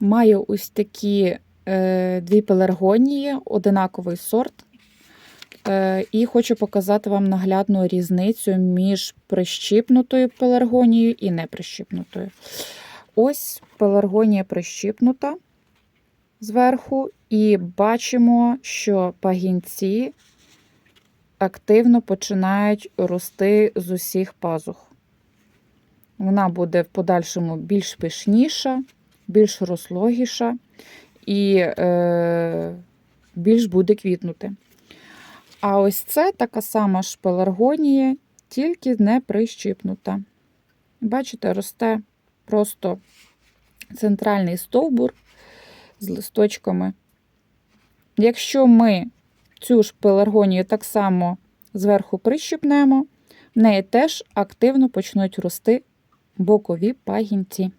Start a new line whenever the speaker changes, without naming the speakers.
Маю ось такі е, дві пеларгонії, одинаковий сорт. Е, і хочу показати вам наглядну різницю між прищіпнутою пеларгонією і неприщіпнутою. Ось пеларгонія прищіпнута зверху, і бачимо, що пагінці активно починають рости з усіх пазух. Вона буде в подальшому більш пишніша, більш розлогіша і е, більш буде квітнути. А ось це така сама ж пеларгонія, тільки не прищипнута. Бачите, росте просто центральний стовбур з листочками. Якщо ми цю ж пеларгонію так само зверху прищипнемо, в неї теж активно почнуть рости бокові пагінці.